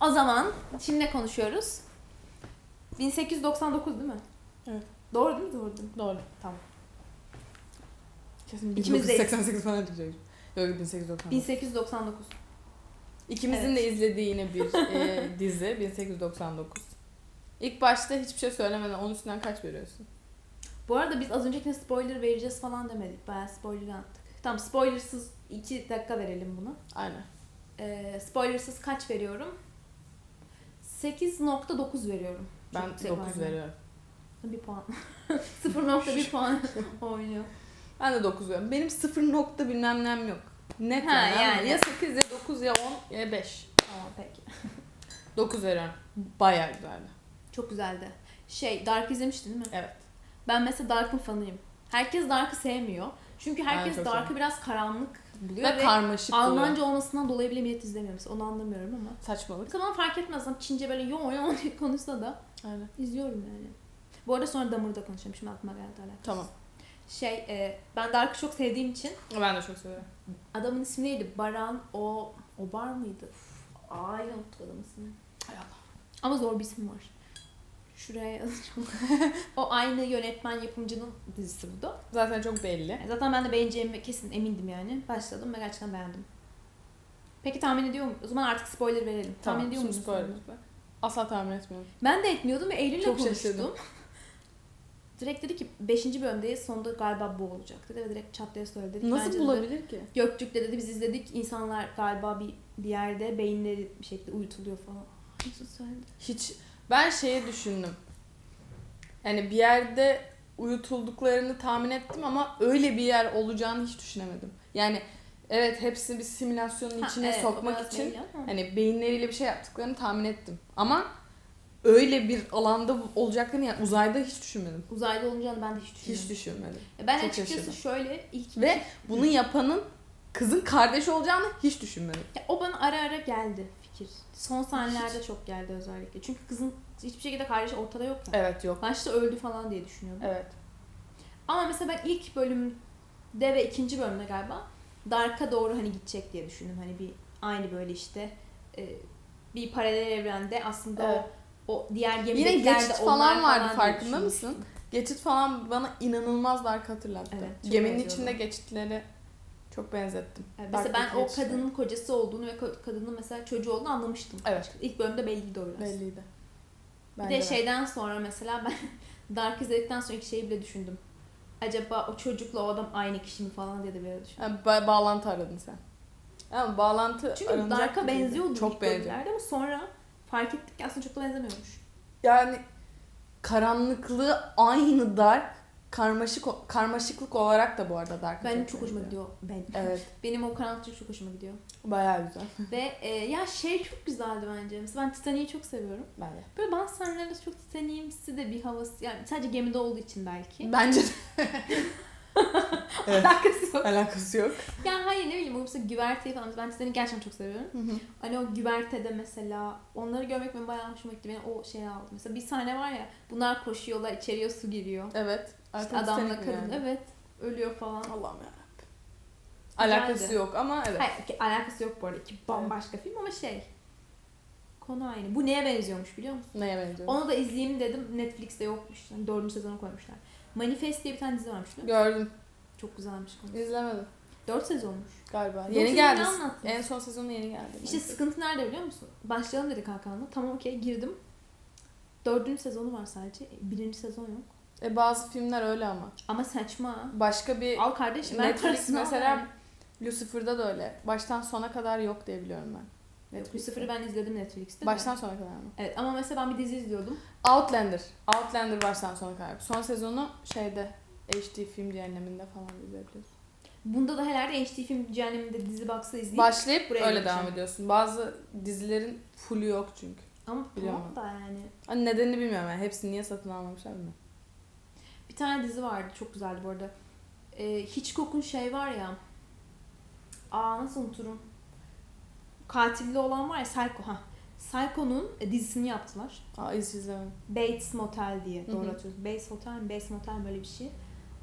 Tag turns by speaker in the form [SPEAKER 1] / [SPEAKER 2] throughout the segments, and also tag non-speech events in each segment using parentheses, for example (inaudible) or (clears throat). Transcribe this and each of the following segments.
[SPEAKER 1] O zaman şimdi ne konuşuyoruz? 1899 değil mi?
[SPEAKER 2] Evet.
[SPEAKER 1] Doğru değil mi? Doğru değil mi?
[SPEAKER 2] Doğru. Tamam. Kesin
[SPEAKER 1] İkimizdeyiz.
[SPEAKER 2] 1988 falan diyecek. Yok 1890.
[SPEAKER 1] 1899.
[SPEAKER 2] İkimizin de izlediği yine bir e, (laughs) dizi 1899. İlk başta hiçbir şey söylemeden onun üstünden kaç veriyorsun?
[SPEAKER 1] Bu arada biz az öncekine spoiler vereceğiz falan demedik. Bayağı spoiler attık. Tamam spoilersız 2 dakika verelim buna.
[SPEAKER 2] Aynen.
[SPEAKER 1] Ee, spoilersız kaç veriyorum? 8.9 veriyorum.
[SPEAKER 2] Ben
[SPEAKER 1] Çok yüksek
[SPEAKER 2] 9
[SPEAKER 1] verdim.
[SPEAKER 2] veriyorum.
[SPEAKER 1] Bir puan. (laughs) 0.1 (laughs) puan (laughs) oynuyor.
[SPEAKER 2] Ben de 9 veriyorum. Benim 0 nokta bilmem nem yok. Net
[SPEAKER 1] Ha,
[SPEAKER 2] yani.
[SPEAKER 1] yani.
[SPEAKER 2] Ya 8 ya 9 ya 10 ya 5.
[SPEAKER 1] Tamam peki.
[SPEAKER 2] 9 veriyorum. Bayağı güzeldi.
[SPEAKER 1] Çok güzeldi. Şey Dark izlemiştin değil mi?
[SPEAKER 2] Evet.
[SPEAKER 1] Ben mesela Dark'ın fanıyım. Herkes Dark'ı sevmiyor. Çünkü herkes
[SPEAKER 2] çok
[SPEAKER 1] Dark'ı biraz karanlık buluyor
[SPEAKER 2] Ve
[SPEAKER 1] ve,
[SPEAKER 2] karmaşık
[SPEAKER 1] Almanca
[SPEAKER 2] buluyor.
[SPEAKER 1] olmasından dolayı bile millet izlemiyor mesela. Onu anlamıyorum ama.
[SPEAKER 2] Saçmalık.
[SPEAKER 1] Bana fark etmez. Ama Çince böyle yo yo konuşsa da
[SPEAKER 2] Aynen.
[SPEAKER 1] izliyorum yani. Bu arada sonra Damur'da konuşalım. Şimdi aklıma geldi alakası.
[SPEAKER 2] Tamam.
[SPEAKER 1] Şey e, ben Dark'ı çok sevdiğim için
[SPEAKER 2] Ben de çok seviyorum.
[SPEAKER 1] adamın ismi neydi? Baran o o bar mıydı? Ay unuttum adamın ismini.
[SPEAKER 2] Hay Allah.
[SPEAKER 1] Ama zor bir isim var. Şuraya yazacağım. (laughs) o aynı yönetmen yapımcının dizisi bu da.
[SPEAKER 2] Zaten çok belli.
[SPEAKER 1] Yani Zaten ben de beğeneceğime kesin emindim yani. Başladım ve gerçekten beğendim. Peki tahmin ediyor musun? O zaman artık spoiler verelim. tahmin ediyor musun?
[SPEAKER 2] spoiler. Asla tahmin etmiyorum.
[SPEAKER 1] Ben de etmiyordum ve Eylül'le konuştum.
[SPEAKER 2] şaşırdım. (laughs)
[SPEAKER 1] Direkt dedi ki 5. bölümdeyiz sonunda galiba bu olacak dedi ve direkt çat diye söyledi. Dedik,
[SPEAKER 2] Nasıl
[SPEAKER 1] bence
[SPEAKER 2] bulabilir ki?
[SPEAKER 1] Göktürk de dedi biz izledik insanlar galiba bir, bir yerde beyinleri bir şekilde uyutuluyor falan. Nasıl söyledi?
[SPEAKER 2] Hiç ben şeye düşündüm. Yani bir yerde uyutulduklarını tahmin ettim ama öyle bir yer olacağını hiç düşünemedim. Yani evet hepsini bir simülasyonun
[SPEAKER 1] Ha,
[SPEAKER 2] içine
[SPEAKER 1] evet,
[SPEAKER 2] sokmak için hani beyinleriyle bir şey yaptıklarını tahmin ettim. Ama öyle bir alanda olacaklarını yani uzayda hiç düşünmedim.
[SPEAKER 1] Uzayda olacağını ben de hiç düşünmedim.
[SPEAKER 2] Hiç düşünmedim.
[SPEAKER 1] ben
[SPEAKER 2] çok
[SPEAKER 1] açıkçası
[SPEAKER 2] şaşırdım.
[SPEAKER 1] şöyle ilk
[SPEAKER 2] Ve bunu yapanın kızın kardeşi olacağını hiç düşünmedim.
[SPEAKER 1] Ya, o bana ara ara geldi fikir. Son sahnelerde çok geldi özellikle. Çünkü kızın hiçbir şekilde kardeşi ortada yok ya.
[SPEAKER 2] Evet yok.
[SPEAKER 1] Başta öldü falan diye düşünüyordum.
[SPEAKER 2] Evet.
[SPEAKER 1] Ama mesela ben ilk bölümde ve ikinci bölümde galiba Dark'a doğru hani gidecek diye düşündüm. Hani bir aynı böyle işte e, bir paralel evrende aslında
[SPEAKER 2] Evet.
[SPEAKER 1] o, o diğer
[SPEAKER 2] Yine
[SPEAKER 1] gemidekler de
[SPEAKER 2] geçit falan vardı farkında mısın? Geçit falan bana inanılmaz dark hatırlattı.
[SPEAKER 1] Evet,
[SPEAKER 2] Geminin
[SPEAKER 1] benziyordu.
[SPEAKER 2] içinde geçitleri çok benzettim.
[SPEAKER 1] Evet, mesela ben o kadının kocası olduğunu ve kadının mesela çocuğu olduğunu anlamıştım.
[SPEAKER 2] Evet.
[SPEAKER 1] İlk bölümde belliydi o biraz.
[SPEAKER 2] Belliydi.
[SPEAKER 1] Bir
[SPEAKER 2] Bence
[SPEAKER 1] de şeyden sonra mesela ben (laughs) Dark izledikten sonra ilk şeyi bile düşündüm. Acaba o çocukla o adam aynı kişi mi falan diye de bir ara düşündüm.
[SPEAKER 2] Ha, ba- bağlantı aradın sen. Ama bağlantı
[SPEAKER 1] Çünkü Dark'a benziyordu
[SPEAKER 2] Çok
[SPEAKER 1] ilk bölümlerde ama sonra fark ettik ki aslında çok da benzemiyormuş.
[SPEAKER 2] Yani karanlıklığı aynı Dark. Karmaşık karmaşıklık olarak da bu arada Dark.
[SPEAKER 1] Benim çok hoşuma gidiyor. Ben.
[SPEAKER 2] Evet.
[SPEAKER 1] Benim o karanlıklık çok hoşuma gidiyor.
[SPEAKER 2] Bayağı güzel. (laughs)
[SPEAKER 1] Ve e, ya şey çok güzeldi bence. Mesela ben Titanic'i çok seviyorum.
[SPEAKER 2] Ben de.
[SPEAKER 1] Böyle bazı sahnelerde çok Titanic'imsi de bir havası. Yani sadece gemide olduğu için belki.
[SPEAKER 2] Bence de (laughs) Evet. (laughs)
[SPEAKER 1] Alakası yok.
[SPEAKER 2] alakası yok.
[SPEAKER 1] Ya hayır ne bileyim o mesela güverteyi falan. Ben Titanic'i gerçekten çok seviyorum. Hani o güvertede mesela onları görmek benim bayağı hoşuma gitti. Beni o şeye aldı. Mesela bir sahne var ya bunlar koşuyorlar içeriye su giriyor.
[SPEAKER 2] Evet.
[SPEAKER 1] İşte adamla kadın
[SPEAKER 2] yani?
[SPEAKER 1] evet ölüyor falan.
[SPEAKER 2] Allah'ım yarabbim. Alakası
[SPEAKER 1] Güzeldi.
[SPEAKER 2] yok ama evet.
[SPEAKER 1] Hayır alakası yok bu arada. İki bambaşka film ama şey. Konu aynı. Bu neye benziyormuş biliyor musun?
[SPEAKER 2] Neye benziyor?
[SPEAKER 1] Onu da izleyeyim dedim. Netflix'te yokmuş. Yani dördüncü sezonu koymuşlar. Manifest diye bir tane dizi varmış değil mi?
[SPEAKER 2] Gördüm.
[SPEAKER 1] Çok güzelmiş konu.
[SPEAKER 2] İzlemedim
[SPEAKER 1] Dört sezonmuş.
[SPEAKER 2] galiba. Yeni geldi. En son sezonu yeni geldi.
[SPEAKER 1] İşte sıkıntı nerede biliyor musun? Başlayalım dedik Hakan'la. Tamam okey girdim. Dördüncü sezonu var sadece. Birinci sezon yok.
[SPEAKER 2] E bazı filmler öyle ama.
[SPEAKER 1] Ama saçma.
[SPEAKER 2] Başka bir
[SPEAKER 1] Al kardeşim.
[SPEAKER 2] Netflix mesela
[SPEAKER 1] yani.
[SPEAKER 2] Lucifer'da da öyle. Baştan sona kadar yok diye biliyorum ben.
[SPEAKER 1] Lucifer'ı ben izledim Netflix'te.
[SPEAKER 2] Baştan sona kadar mı?
[SPEAKER 1] Evet ama mesela ben bir dizi izliyordum.
[SPEAKER 2] Outlander. Outlander baştan sona kadar. Son sezonu şeyde HD film cehenneminde falan izleyebiliyorsun.
[SPEAKER 1] Bunda da herhalde HD film cehenneminde dizi box'ı izleyip
[SPEAKER 2] Başlayıp
[SPEAKER 1] buraya
[SPEAKER 2] öyle devam ediyorsun. Bazı dizilerin full'ü yok çünkü.
[SPEAKER 1] ama
[SPEAKER 2] Biliyorum
[SPEAKER 1] tamam da yani.
[SPEAKER 2] Hani nedenini bilmiyorum yani. Hepsini niye satın almamışlar bilmiyorum.
[SPEAKER 1] Bir tane dizi vardı çok güzeldi bu arada. Ee, Hitchcock'un şey var ya. Aa nasıl unuturum. Katilli olan var ya Psycho. Ha. Psycho'nun e, dizisini yaptılar.
[SPEAKER 2] Aa izlemedim.
[SPEAKER 1] Bates Motel diye doğru
[SPEAKER 2] hı.
[SPEAKER 1] hatırlıyorum. Bates Hotel mi? Bates Motel böyle bir şey.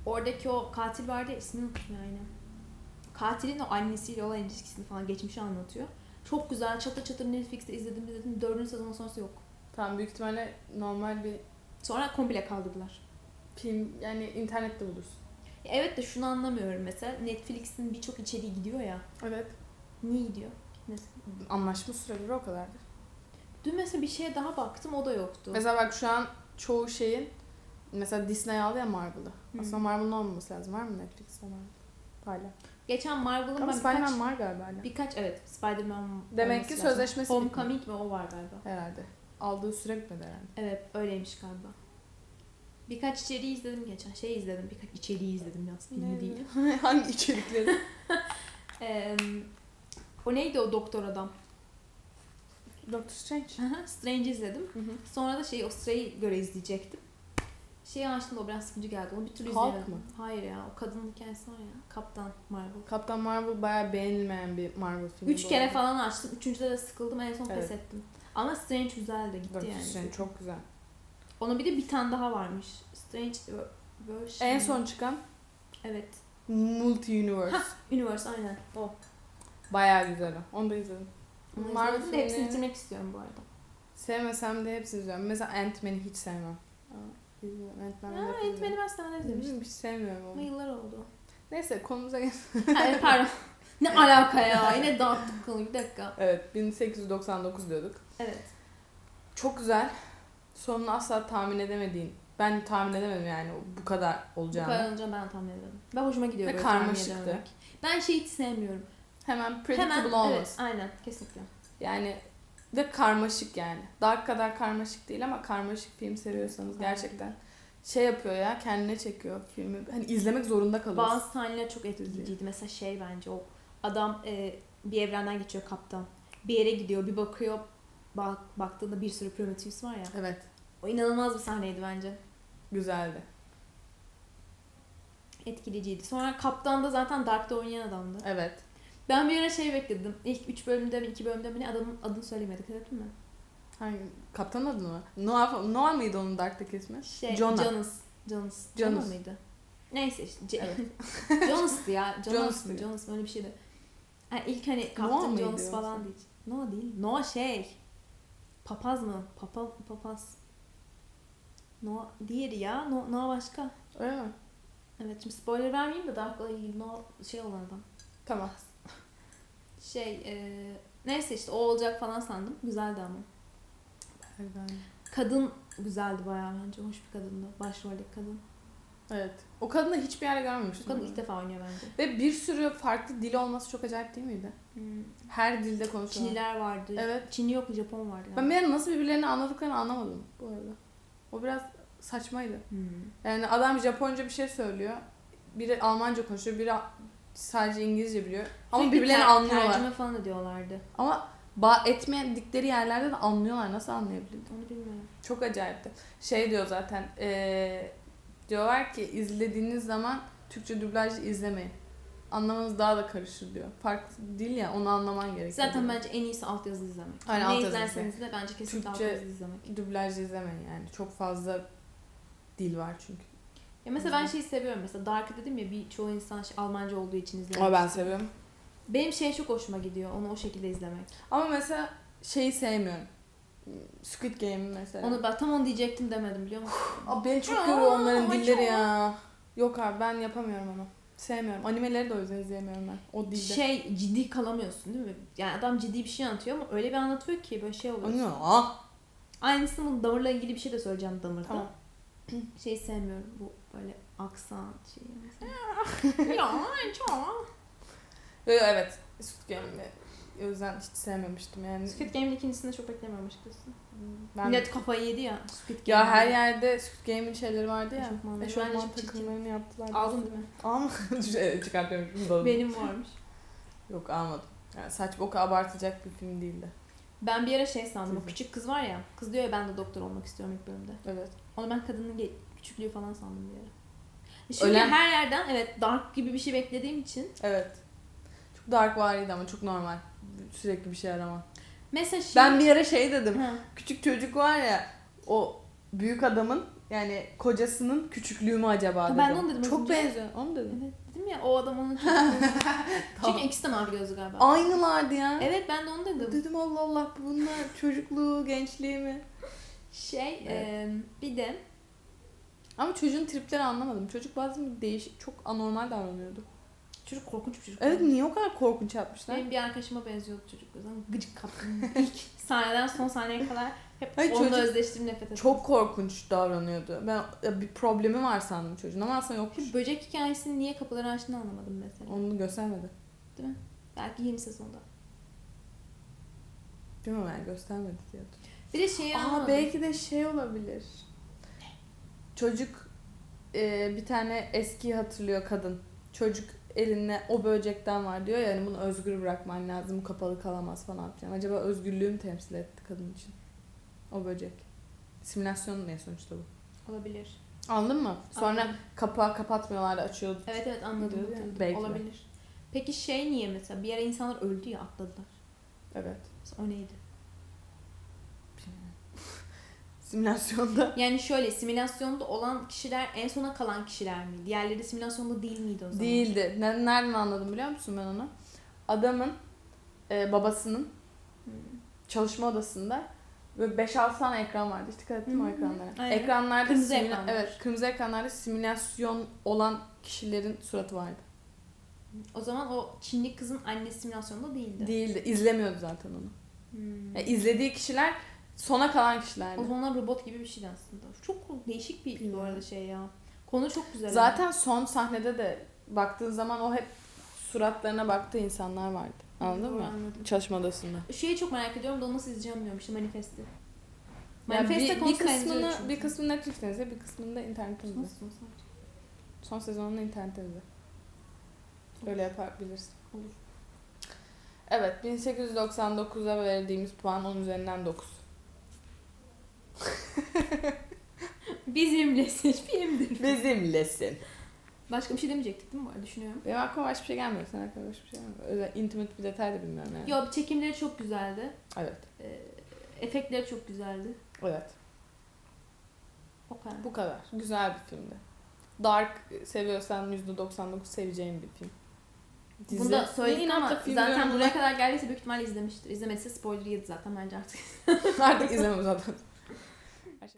[SPEAKER 1] Oradaki o katil vardı ya ismini unuttum yani. Katilin o annesiyle olan ilişkisini falan geçmişi anlatıyor. Çok güzel. Çatır çatır Netflix'te izledim izledim. Dördüncü sezon sonrası yok.
[SPEAKER 2] Tamam büyük ihtimalle normal bir
[SPEAKER 1] Sonra komple kaldırdılar.
[SPEAKER 2] film yani internette bulursun.
[SPEAKER 1] Evet de şunu anlamıyorum mesela. Netflix'in birçok içeriği gidiyor ya.
[SPEAKER 2] Evet.
[SPEAKER 1] Niye gidiyor?
[SPEAKER 2] Anlaşma süreleri o kadardır.
[SPEAKER 1] Dün mesela bir şeye daha baktım o da yoktu.
[SPEAKER 2] Mesela bak şu an çoğu şeyin mesela Disney aldı ya Marvel'ı.
[SPEAKER 1] Hı.
[SPEAKER 2] Aslında Marvel'ın olmaması lazım. Var mı Netflix'te Marvel? Hala.
[SPEAKER 1] Geçen Marvel'ın ben
[SPEAKER 2] Spider-Man
[SPEAKER 1] birkaç,
[SPEAKER 2] var galiba hala.
[SPEAKER 1] birkaç evet Spider-Man
[SPEAKER 2] Demek ki
[SPEAKER 1] lazım.
[SPEAKER 2] sözleşmesi
[SPEAKER 1] Homecoming mi o var galiba.
[SPEAKER 2] Herhalde. Aldığı süre bitmedi herhalde.
[SPEAKER 1] Evet öyleymiş galiba. Birkaç içeriği izledim geçen. Şey izledim. Birkaç içeriği izledim yaz. Filmi değil. (laughs)
[SPEAKER 2] Hangi içerikleri? (laughs)
[SPEAKER 1] Ee, o neydi o doktor adam?
[SPEAKER 2] Doctor Strange.
[SPEAKER 1] Aha, Strange izledim.
[SPEAKER 2] Hı hı.
[SPEAKER 1] Sonra da şey o Stray'i göre izleyecektim. Şeyi açtım o biraz sıkıcı geldi. Onu bir türlü
[SPEAKER 2] Hulk
[SPEAKER 1] izleyemedim.
[SPEAKER 2] mı?
[SPEAKER 1] Hayır ya o kadın hikayesi var ya. Kaptan Marvel.
[SPEAKER 2] Kaptan Marvel bayağı beğenilmeyen bir Marvel filmi.
[SPEAKER 1] Üç
[SPEAKER 2] bu
[SPEAKER 1] kere
[SPEAKER 2] arada.
[SPEAKER 1] falan açtım. Üçüncüde de sıkıldım. En son pes
[SPEAKER 2] Evet.
[SPEAKER 1] ettim. Ama Strange güzeldi. Gitti
[SPEAKER 2] Doctor
[SPEAKER 1] yani.
[SPEAKER 2] Strange çok güzel.
[SPEAKER 1] Ona bir de bir tane daha varmış. Strange Ver- Version.
[SPEAKER 2] En son çıkan
[SPEAKER 1] Evet.
[SPEAKER 2] Multi Universe.
[SPEAKER 1] Universe aynen. O.
[SPEAKER 2] bayağı güzel o. Onu da izledim. Marvel
[SPEAKER 1] de hepsini bitirmek istiyorum bu arada.
[SPEAKER 2] Sevmesem de hepsini izliyorum. Mesela Ant-Man'i hiç sevmem. Aa, izliyorum. Ant-Man'i
[SPEAKER 1] Ha,
[SPEAKER 2] nefret ediyorum.
[SPEAKER 1] Ant-Man'i ben sana izlemiştim.
[SPEAKER 2] Hiç sevmiyorum
[SPEAKER 1] Ama
[SPEAKER 2] onu.
[SPEAKER 1] yıllar oldu.
[SPEAKER 2] Neyse konumuza gel. (laughs)
[SPEAKER 1] Pardon. ne alaka ya? Yine dağıttık konuyu. Bir dakika.
[SPEAKER 2] Evet 1899 diyorduk.
[SPEAKER 1] Evet.
[SPEAKER 2] Çok güzel. Sonunu asla tahmin edemediğin. Ben tahmin edemedim yani bu kadar
[SPEAKER 1] Bu
[SPEAKER 2] olacağını.
[SPEAKER 1] kadar olunca ben tahmin edemedim. Ben hoşuma gidiyor
[SPEAKER 2] Ve
[SPEAKER 1] böyle tahmin
[SPEAKER 2] karmaşıktı.
[SPEAKER 1] edememek. Ben şeyi hiç sevmiyorum.
[SPEAKER 2] Hemen predictable
[SPEAKER 1] Hemen
[SPEAKER 2] olmaz.
[SPEAKER 1] evet aynen kesinlikle.
[SPEAKER 2] Yani ve karmaşık yani. Dark kadar karmaşık değil ama karmaşık film seviyorsanız
[SPEAKER 1] Aynen.
[SPEAKER 2] gerçekten şey yapıyor ya kendine çekiyor filmi. Hani izlemek zorunda kalıyorsun.
[SPEAKER 1] Bazı sahneler çok etkileyiciydi. Mesela şey bence o adam e, bir evrenden geçiyor kaptan. Bir yere gidiyor bir bakıyor bak, baktığında bir sürü Prometheus var ya.
[SPEAKER 2] Evet.
[SPEAKER 1] O inanılmaz bir sahneydi bence.
[SPEAKER 2] Güzeldi.
[SPEAKER 1] Etkileyiciydi. Sonra kaptan da zaten Dark'ta oynayan adamdı.
[SPEAKER 2] Evet.
[SPEAKER 1] Ben bir ara şey bekledim. İlk 3 bölümde mi 2 bölümde mi ne adamın adını söylemedik. Hatırladın mı?
[SPEAKER 2] Hangi? Kaptan adı mı? Noah, Noah mıydı onun Dark'taki ismi?
[SPEAKER 1] Şey,
[SPEAKER 2] Jonah.
[SPEAKER 1] Jonas. Jonas.
[SPEAKER 2] Jonas.
[SPEAKER 1] Mıydı? Neyse işte. C-
[SPEAKER 2] Evet. (laughs)
[SPEAKER 1] Jonas'tı ya. (laughs) Jonas
[SPEAKER 2] Jonas'tı.
[SPEAKER 1] Jonas öyle bir şeydi. Yani ilk hani Kaptan Jonas falan değil. Noah değil. Noah şey. Papaz mı? Papa, papaz. Noah diğeri ya. No, Noah başka.
[SPEAKER 2] Öyle mi?
[SPEAKER 1] Evet şimdi spoiler vermeyeyim de Dark'la ilgili Noah şey olan adam.
[SPEAKER 2] Tamam.
[SPEAKER 1] Şey e, neyse işte o olacak falan sandım. Güzeldi ama. Kadın güzeldi bayağı bence. Hoş bir kadındı. Başroldeki kadın.
[SPEAKER 2] Evet. O kadını hiçbir yerde görmemiştim.
[SPEAKER 1] kadın ilk defa oynuyor bence.
[SPEAKER 2] Ve bir sürü farklı dil olması çok acayip değil miydi?
[SPEAKER 1] Hmm.
[SPEAKER 2] Her dilde konuşuyorlar.
[SPEAKER 1] Çinliler vardı.
[SPEAKER 2] Evet.
[SPEAKER 1] Çinli yok Japon vardı.
[SPEAKER 2] Ben bir nasıl birbirlerini anladıklarını anlamadım bu arada. O biraz saçmaydı.
[SPEAKER 1] Hmm.
[SPEAKER 2] Yani adam Japonca bir şey söylüyor. Biri Almanca konuşuyor, biri sadece İngilizce biliyor. Ama
[SPEAKER 1] Sürekli
[SPEAKER 2] birbirlerini
[SPEAKER 1] ter-
[SPEAKER 2] anlıyorlar.
[SPEAKER 1] Tercüme falan ediyorlardı.
[SPEAKER 2] Ama bağ etmedikleri yerlerde de anlıyorlar. Nasıl anlayabilir?
[SPEAKER 1] Onu bilmiyorum.
[SPEAKER 2] Çok acayipti. Şey diyor zaten. eee, diyorlar ki izlediğiniz zaman Türkçe dublaj izlemeyin. Anlamanız daha da karışır diyor. Farklı dil ya onu anlaman gerekiyor.
[SPEAKER 1] Zaten
[SPEAKER 2] diyor.
[SPEAKER 1] bence en iyisi altyazılı izlemek.
[SPEAKER 2] Aynen,
[SPEAKER 1] ne
[SPEAKER 2] altyazılı
[SPEAKER 1] izlerseniz de bence kesinlikle
[SPEAKER 2] Türkçe-
[SPEAKER 1] altyazılı izlemek.
[SPEAKER 2] dublaj izlemeyin yani. Çok fazla dil var çünkü.
[SPEAKER 1] Ya mesela ben şeyi seviyorum. Mesela Dark'ı dedim ya bir çoğu insan şey, Almanca olduğu için izlemek.
[SPEAKER 2] Ama ben
[SPEAKER 1] istiyor.
[SPEAKER 2] seviyorum.
[SPEAKER 1] Benim şey çok hoşuma gidiyor. Onu o şekilde izlemek.
[SPEAKER 2] Ama mesela şeyi sevmiyorum. Squid Game mesela.
[SPEAKER 1] Onu ben tam onu diyecektim demedim biliyor musun?
[SPEAKER 2] Abi beni çok yoruyor onların dilleri ya. Yok abi ben yapamıyorum onu. Sevmiyorum. Animeleri de o yüzden izleyemiyorum ben. O dilde.
[SPEAKER 1] Şey ciddi kalamıyorsun değil mi? Yani adam ciddi bir şey anlatıyor ama öyle bir anlatıyor ki böyle şey oluyor.
[SPEAKER 2] Anlıyor. Ah.
[SPEAKER 1] Aynısını bu damarla ilgili bir şey de söyleyeceğim damarda.
[SPEAKER 2] Tamam. (clears throat)
[SPEAKER 1] Şey sevmiyorum bu böyle aksan şeyi mesela. ya (laughs) çok.
[SPEAKER 2] Evet. Squid Game'i o yüzden hiç sevmemiştim yani.
[SPEAKER 1] Squid Game'in ikincisini de çok beklemiyorum açıkçası.
[SPEAKER 2] ben
[SPEAKER 1] Millet kafayı yedi ya Squid
[SPEAKER 2] ya
[SPEAKER 1] Game'de.
[SPEAKER 2] her yerde Squid Game'in şeyleri vardı ya. Eşofman
[SPEAKER 1] çirkin.
[SPEAKER 2] takımlarını yaptılar.
[SPEAKER 1] Aldın değil mi?
[SPEAKER 2] Alma. (laughs) evet.
[SPEAKER 1] Benim varmış.
[SPEAKER 2] Yok almadım. Yani saçma o kadar abartacak bir film değildi.
[SPEAKER 1] Ben bir ara şey sandım. O küçük kız var ya. Kız diyor ya ben de doktor olmak istiyorum ilk bölümde.
[SPEAKER 2] Evet.
[SPEAKER 1] Onu ben kadının küçüklüğü falan sandım bir ara. Çünkü
[SPEAKER 2] Ölen-
[SPEAKER 1] her yerden evet dark gibi bir şey beklediğim için.
[SPEAKER 2] Evet. Çok dark variydi ama çok normal. Sürekli bir şey arama.
[SPEAKER 1] Mesela şimdi...
[SPEAKER 2] Ben bir ara şey dedim.
[SPEAKER 1] Ha.
[SPEAKER 2] Küçük çocuk var ya o büyük adamın yani kocasının küçüklüğü mü acaba dedim.
[SPEAKER 1] ben onu dedim
[SPEAKER 2] Çok benziyor. Onu dedim.
[SPEAKER 1] Evet dedim ya o adam onun (laughs) çocukluğunu. Çünkü ikisi de mavi gözlü galiba.
[SPEAKER 2] Aynılardı ya.
[SPEAKER 1] Evet ben de onu dedim.
[SPEAKER 2] Dedim Allah Allah bunlar çocukluğu, gençliği mi?
[SPEAKER 1] Şey
[SPEAKER 2] Evet.
[SPEAKER 1] e, bir de
[SPEAKER 2] Ama çocuğun tripleri anlamadım. Çocuk bazen değişik, çok anormal davranıyordu.
[SPEAKER 1] çocuk korkunç bir çocuk.
[SPEAKER 2] Evet niye o kadar korkunç yapmışlar?
[SPEAKER 1] Benim bir arkadaşıma benziyordu çocuk. O yüzden gıcık kaptım. (laughs) İlk sahneden son sahneye kadar hep
[SPEAKER 2] Hayır,
[SPEAKER 1] onunla
[SPEAKER 2] çocuk
[SPEAKER 1] nefret ettim.
[SPEAKER 2] Çok korkunç davranıyordu. Ben bir problemi var sandım çocuğun ama aslında yokmuş.
[SPEAKER 1] Şu böcek hikayesini niye kapıları açtığını anlamadım mesela.
[SPEAKER 2] Onu göstermedi.
[SPEAKER 1] Belki yeni sezonda.
[SPEAKER 2] Değil mi ben göstermedi diye.
[SPEAKER 1] Bir de şeyi
[SPEAKER 2] Aa
[SPEAKER 1] anlamadım.
[SPEAKER 2] belki de şey olabilir. Çocuk e, bir tane eski hatırlıyor kadın. Çocuk eline o böcekten var diyor ya yani bunu özgür bırakman lazım bu kapalı kalamaz falan filan. Acaba özgürlüğü mü temsil etti kadın için? O böcek. Simülasyon ne sonuçta bu?
[SPEAKER 1] Olabilir.
[SPEAKER 2] Anladın mı? Sonra
[SPEAKER 1] Anladım.
[SPEAKER 2] kapağı kapatmıyorlardı açıyordu.
[SPEAKER 1] Evet evet anladım.
[SPEAKER 2] Diyordu ya,
[SPEAKER 1] hatırladım.
[SPEAKER 2] belki de.
[SPEAKER 1] Olabilir. Peki şey niye mesela? Bir ara insanlar öldü ya atladılar.
[SPEAKER 2] Evet.
[SPEAKER 1] Mesela o neydi?
[SPEAKER 2] Simülasyonda. (laughs)
[SPEAKER 1] Yani şöyle simülasyonda olan kişiler en sona kalan kişiler mi? Diğerleri simülasyonda değil miydi o zaman?
[SPEAKER 2] Değildi. Ne- Nereden anladım biliyor musun ben onu? Adamın e, babasının
[SPEAKER 1] Hmm.
[SPEAKER 2] çalışma odasında böyle 5-6 tane ekran vardı. Hiç dikkat ettin mi o
[SPEAKER 1] Hı hı.
[SPEAKER 2] ekranlara?
[SPEAKER 1] Aynen.
[SPEAKER 2] Ekranlarda
[SPEAKER 1] Kırmızı
[SPEAKER 2] simüla-
[SPEAKER 1] ekranlar.
[SPEAKER 2] Evet, kırmızı ekranlarda simülasyon olan kişilerin suratı vardı.
[SPEAKER 1] O zaman o Çinli kızın annesi simülasyonda değildi.
[SPEAKER 2] Değildi. İzlemiyordu zaten onu.
[SPEAKER 1] Hmm.
[SPEAKER 2] Yani izlediği kişiler sona kalan kişilerdi.
[SPEAKER 1] O zamanlar robot gibi bir şeydi aslında. Çok değişik bir bu
[SPEAKER 2] Bilmiyorum.
[SPEAKER 1] arada şey ya. Konu çok güzel.
[SPEAKER 2] Zaten son sahnede de baktığın zaman o hep suratlarına baktığı insanlar vardı. Anladın
[SPEAKER 1] Doğru,
[SPEAKER 2] mı?
[SPEAKER 1] Anladım.
[SPEAKER 2] Çalışma odasında.
[SPEAKER 1] Şeyi çok merak ediyorum da onu nasıl izleyeceğim diyorum işte manifesti.
[SPEAKER 2] Yani
[SPEAKER 1] Manifeste
[SPEAKER 2] bir, bir kısmını bir kısmını Netflix'ten izle, bir kısmını da internetten izle.
[SPEAKER 1] Olsa.
[SPEAKER 2] Son sezonunu internetten izle. Öyle yapabilirsin.
[SPEAKER 1] Olur.
[SPEAKER 2] Evet, 1899'a verdiğimiz puan 10 üzerinden 9. (laughs)
[SPEAKER 1] Bizimle filmdir.
[SPEAKER 2] Bizimlesin.
[SPEAKER 1] Başka bir şey demeyecektik değil mi bu arada düşünüyorum.
[SPEAKER 2] Benim aklıma başka bir şey gelmiyor. Sen aklıma başka bir şey gelmiyor. Özel intimate bir detay da bilmiyorum yani.
[SPEAKER 1] Yo çekimleri çok güzeldi.
[SPEAKER 2] Evet.
[SPEAKER 1] Ee, efektleri çok güzeldi.
[SPEAKER 2] Evet.
[SPEAKER 1] O kadar.
[SPEAKER 2] Bu kadar. Güzel bir filmdi. Dark seviyorsan %99 seveceğin bir film.
[SPEAKER 1] Bunu da söyledik ama zaten buraya kadar geldiyse büyük ihtimalle izlemiştir. İzlemediyse spoiler yedi zaten bence artık. (laughs)
[SPEAKER 2] Artık izlemem zaten.